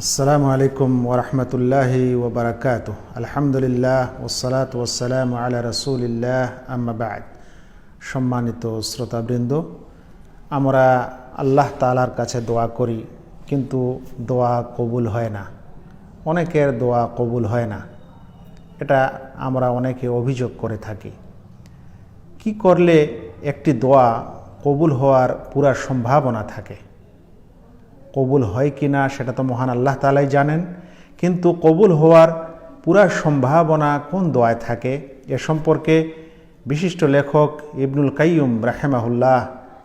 আসসালামু আলাইকুম ওরহমতুল্লাহি ওবরাকাত আলহামদুলিল্লাহ ওসালাত ওসালাম আলা রসুলিল্লাহ আম্মাবাদ সম্মানিত শ্রোতাবৃন্দ, আমরা আল্লাহ তালার কাছে দোয়া করি, কিন্তু দোয়া কবুল হয় না। অনেকের দোয়া কবুল হয় না। এটা আমরা অনেকে অভিযোগ করে থাকি। কি করলে একটি দোয়া কবুল হওয়ার পুরা সম্ভাবনা থাকে? কবুল হয় কি না সেটা তো মহান আল্লাহ তালাই জানেন। কিন্তু কবুল হওয়ার পুরা সম্ভাবনা কোন দোয়ায় থাকে? এ সম্পর্কে বিশিষ্ট লেখক ইবনুল কাইয়ুম রাহেমাহুল্লাহ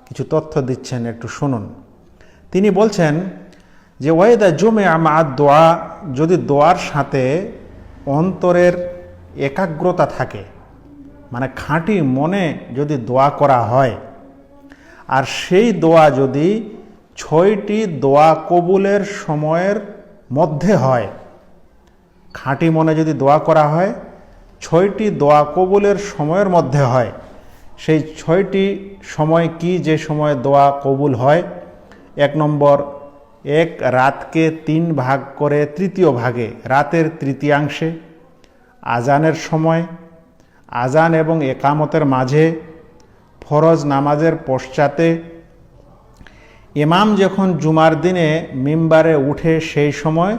কিছু তথ্য দিচ্ছেন, একটু শুনুন। তিনি বলছেন যে ওয়েদা জমে আমার দোয়া যদি দোয়ার সাথে অন্তরের একাগ্রতা থাকে মানে খাঁটি মনে যদি দোয়া করা হয়, আর সেই দোয়া যদি ছয়টি দোয়া কবুলের সময়ের মধ্যে হয়। খাঁটি মনে যদি দোয়া করা হয়, ছয়টি দোয়া কবুলের সময়ের মধ্যে হয়। সেই ছয়টি সময় কি যে সময় দোয়া কবুল হয়? এক নম্বর, এক রাতকে তিন ভাগ করে তৃতীয় ভাগে, রাতের তৃতীয়াংশে। আজানের সময়, আজান এবং একামতের মাঝে, ফরজ নামাজের পশ্চাতে ইমাম যখন জুমার দিনে মিম্বারে উঠে সেই সময়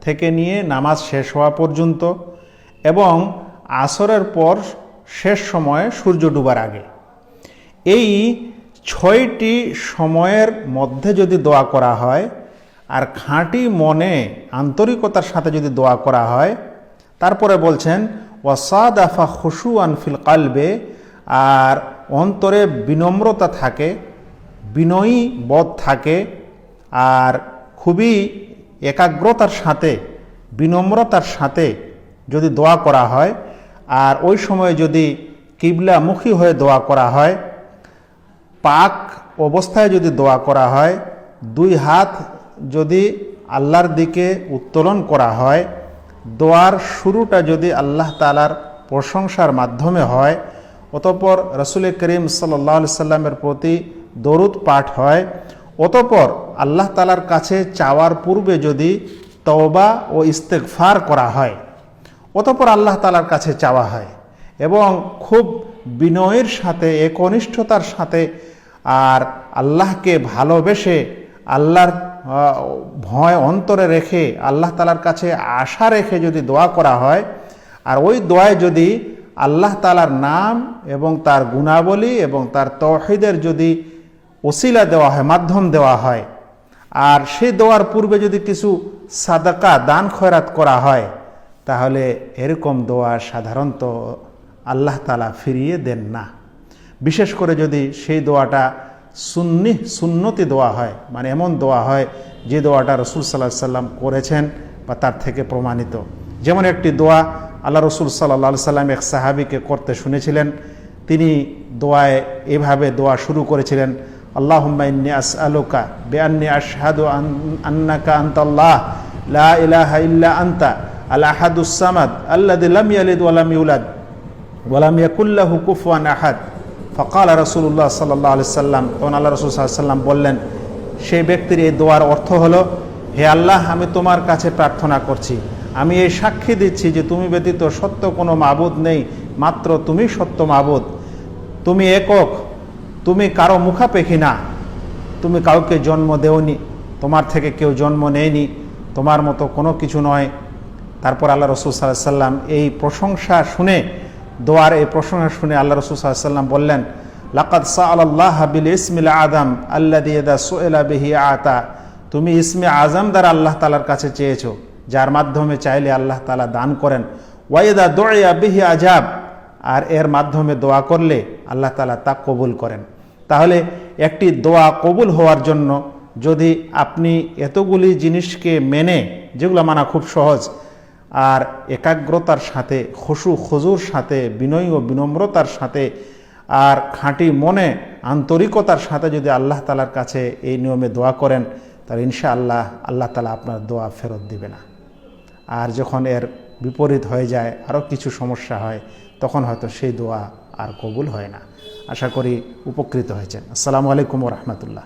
থেকে নিয়ে নামাজ শেষ হওয়া পর্যন্ত এবং আসরের পর শেষ সময়ে সূর্য ডুবার আগে। এই ছয়টি সময়ের মধ্যে যদি দোয়া করা হয় আর খাঁটি মনে আন্তরিকতার সাথে যদি দোয়া করা হয়, তারপরে বলছেন ওয়াসাদ আফা খুশু আনফিল কালবে আর অন্তরে বিনম্রতা থাকে বিনয়ী বোধ থাকে আর খুবই একাগ্রতার সাথে, বিনম্রতার সাথে যদি দোয়া করা হয় আর ওই সময়ে যদি কিবলামুখী হয়ে দোয়া করা হয়, পাক অবস্থায় যদি দোয়া করা হয়, দুই হাত যদি আল্লাহর দিকে উত্তোলন করা হয়, দোয়ার শুরুটা যদি আল্লাহ তালার প্রশংসার মাধ্যমে হয়, অতপর রসুল করিম সাল্লা সাল্লামের প্রতি দরুদ পাঠ হয়। অতপর আল্লাহ তালার কাছে চাওয়ার পূর্বে যদি তওবা ও ইস্তেকফার করা হয়, অতপর আল্লাহ তালার কাছে চাওয়া হয় এবং খুব বিনয়ের সাথে, একনিষ্ঠতার সাথে আর আল্লাহকে ভালোবেসে আল্লাহর ভয় অন্তরে রেখে আল্লাহ তালার কাছে আশা রেখে যদি দোয়া করা হয়, আর ওই দোয়ায় যদি আল্লাহ তালার নাম এবং তার গুণাবলী এবং তার তহিদের যদি ওসিলা দেওয়া হয়, মাধ্যম দেওয়া হয়। আর সেই দেওয়ার পূর্বে যদি কিছু সাদাকা, দান খয়রাত করা হয়, তাহলে এরকম দোয়া সাধারণত আল্লাহ তালা ফিরিয়ে দেন না। বিশেষ করে যদি সেই দোয়াটা সুন্নি, সুন্নতি দোয়া হয় মানে এমন দোয়া হয় যে দোয়াটা রসুল সাল্লাহ সাল্লাম করেছেন বা তার থেকে প্রমাণিত। যেমন একটি দোয়া আল্লাহ রসুল সাল্লা সাল্লাম এক সাহাবিকে করতে শুনেছিলেন। তিনি দোয়ায় এভাবে দোয়া শুরু করেছিলেন আল্লাহুম্মা ইন্নি আসআলুকা বিআন্নি আশহাদু আন্নাকা আনতাল্লাহ লা ইলাহা ইল্লা আনতা আল আহাদুস সামাদ আল্লাযী লাম ইয়ালিদ ওয়া লাম ইউলাদ ওয়া লাম ইয়াকুল লাহু কুফুয়ান আহাদ ফকাল রাসূলুল্লাহ সাল্লাল্লাহু আলাইহি সাল্লাম তখন আল্লাহ রাসূল বললেন, সেই ব্যক্তির এই দোয়ার অর্থ হলো, হে আল্লাহ, আমি তোমার কাছে প্রার্থনা করছি। আমি এই সাক্ষী দিচ্ছি যে তুমি ব্যতীত সত্য কোনো মাবুদ নেই, মাত্র তুমি সত্য মাবুদ। তুমি একক তুমি কারও মুখাপেখি না। তুমি কাউকে জন্ম দেওনি, তোমার থেকে কেউ জন্ম নেয়নি, তোমার মতো কোনো কিছু নয়। তারপর আল্লাহ রসুল সাল্লাহ সাল্লাম এই প্রশংসা শুনে, দোয়ার এই প্রশংসা শুনে আল্লাহ রসুল সাল্লাহ সাল্লাম বললেন, লাকাদ সা আল্লাহ বিল ইসমিল আদম আল্লা দিয়েদা সোয়েলা বিহি আতা। তুমি ইসমে আজম দ্বারা আল্লাহ তালার কাছে চেয়েছো, যার মাধ্যমে চাইলে আল্লাহ তালা দান করেন। ওয়াইদা দোয়া বিহি আজাব আর এর মাধ্যমে দোয়া করলে আল্লাহ তালা তা কবুল করেন। তাহলে একটি দোয়া কবুল হওয়ার জন্য যদি আপনি এতগুলি জিনিসকে মেনে, যেগুলো মানা খুব সহজ, আর একাগ্রতার সাথে খসু খজুর সাথে, বিনয় ও বিনম্রতার সাথে, আর খাঁটি মনে, আন্তরিকতার সাথে যদি আল্লাহ তালার কাছে এই নিয়মে দোয়া করেন, তাহলে ইনশা আল্লাহ আল্লাহ তালা আপনার দোয়া ফেরত দিবে না। আর যখন এর বিপরীত হয়ে যায় আরও কিছু সমস্যা হয়, তখন হয়তো সেই দোয়া আর কবুল হয় না। আশা করি উপকৃত হয়েছেন। আসসালামু আলাইকুম রহমতুল্লাহ।